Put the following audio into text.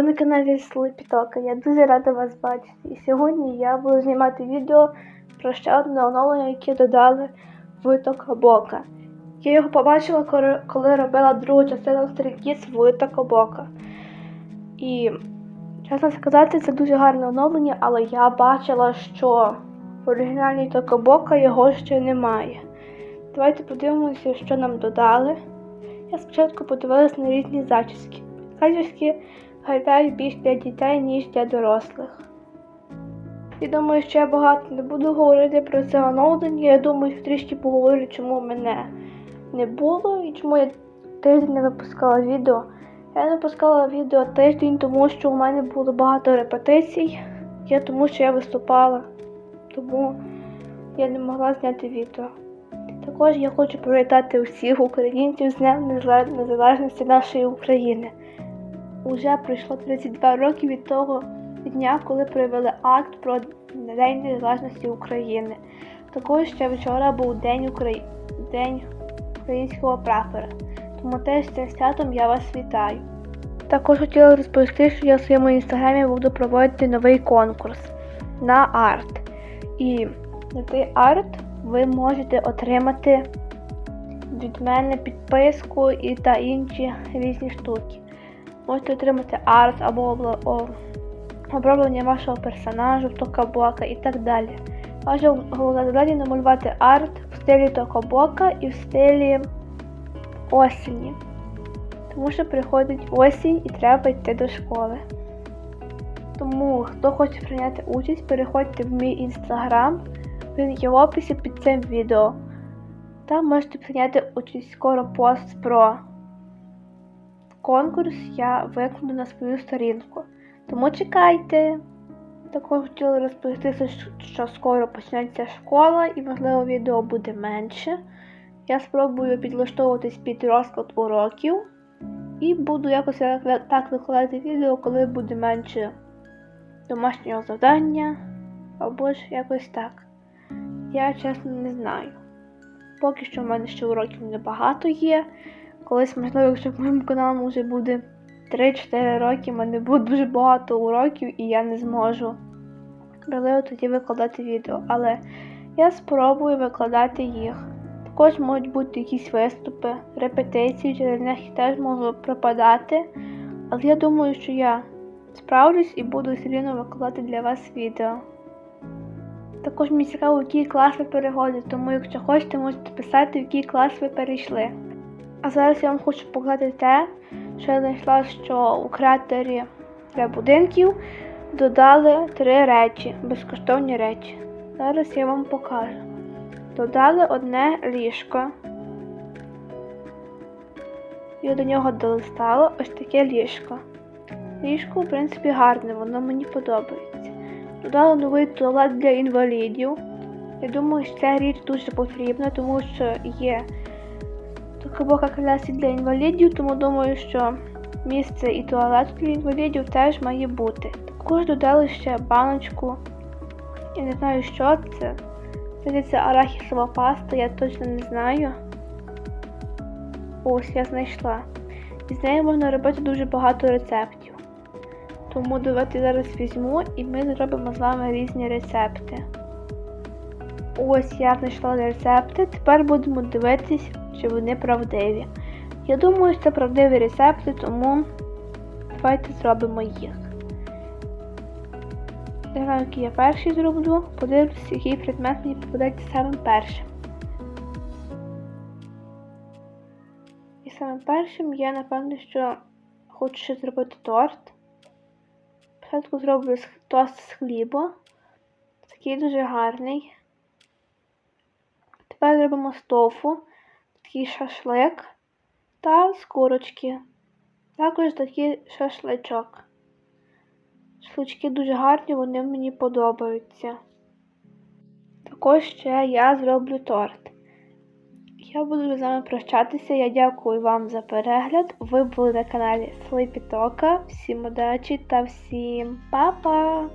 Ви на каналі Слепітока. Я дуже рада вас бачити. І сьогодні я буду знімати відео про ще одне оновлення, яке додали в Токабока. Я його побачила, коли- робила другу частину стрілкіс в Токабока. І, чесно сказати, це дуже гарне оновлення, але я бачила, що в оригінальній Токабока його ще немає. Давайте подивимося, що нам додали. Я спочатку подивилась на різні зачіски. Зачіски гадають більш для дітей, ніж для дорослих. І думаю, що я багато не буду говорити про це оновлення. Я думаю, що трішки поговорю, чому мене не було і чому я тиждень не випускала відео. Я не випускала відео тиждень, тому що у мене було багато репетицій. Я тому що я виступала, тому я не могла зняти відео. Також я хочу привітати усіх українців з Днем Незалежності нашої України. Уже пройшло 32 роки від того дня, коли провели акт про День Незалежності України. Також ще вчора був День, Украї... День українського прапора. Тому теж з цим святом я вас вітаю. Також хотіла розповісти, що я в своєму інстаграмі буду проводити новий конкурс на арт. І на цей арт ви можете отримати від мене підписку і та інші різні штуки. Можете отримати арт або оброблення вашого персонажу, токабока і так далі. Ваше головне завдання намалювати арт в стилі токабока і в стилі осені. Тому що приходить осінь і треба йти до школи. Тому, хто хоче прийняти участь, переходьте в мій інстаграм. Він є в описі під цим відео. Там можете прийняти участь скоро пост про конкурс я викладу на свою сторінку. Тому чекайте. Також хотіла розповісти, що скоро почнеться школа і, можливо, відео буде менше. Я спробую підлаштовуватись під розклад уроків і буду якось так викладати відео, коли буде менше домашнього завдання або ж якось так. Я чесно не знаю. Поки що в мене ще уроків небагато є. Колись, можливо, якщо моєму каналу вже буде 3-4 роки, в мене буде дуже багато уроків і я не зможу можливо тоді викладати відео. Але я спробую викладати їх. Також можуть бути якісь виступи, репетиції, через них я теж можу пропадати. Але я думаю, що я справлюсь і буду все рівно викладати для вас відео. Також мені цікаво, в який клас ви переходите, тому якщо хочете, можете писати, в який клас ви перейшли. А зараз я вам хочу показати те, що я знайшла, що у креаторі для будинків додали три речі, безкоштовні речі. Зараз я вам покажу. Додали одне ліжко. І до нього долистало ось таке ліжко. Ліжко, в принципі, гарне, воно мені подобається. Додали новий туалет для інвалідів. Я думаю, що ця річ дуже потрібна, тому що є така бока колясі для інвалідів, тому думаю, що місце і туалет для інвалідів теж має бути. Також додали ще баночку. Я не знаю, що це. Це арахісова паста, я точно не знаю. Ось я знайшла. І з нею можна робити дуже багато рецептів. Тому давайте зараз візьму і ми зробимо з вами різні рецепти. Ось я знайшла рецепти. Тепер будемо дивитись, чи вони правдиві. Я думаю, це правдиві рецепти, тому давайте зробимо їх. Не я перший зроблю. Подивлюсь, який предмет мені попадається самим першим. І самим першим я, напевно, що хочу ще зробити торт. Спочатку зроблю тост з хліба. Такий дуже гарний. Тепер зробимо з тофу, такий шашлик та з курочки. Також такий шашличок. Шашлички дуже гарні, вони мені подобаються. Також ще я зроблю торт. Я буду з вами прощатися. Я дякую вам за перегляд. Ви були на каналі Слипітока. Всім удачі та всім па-па!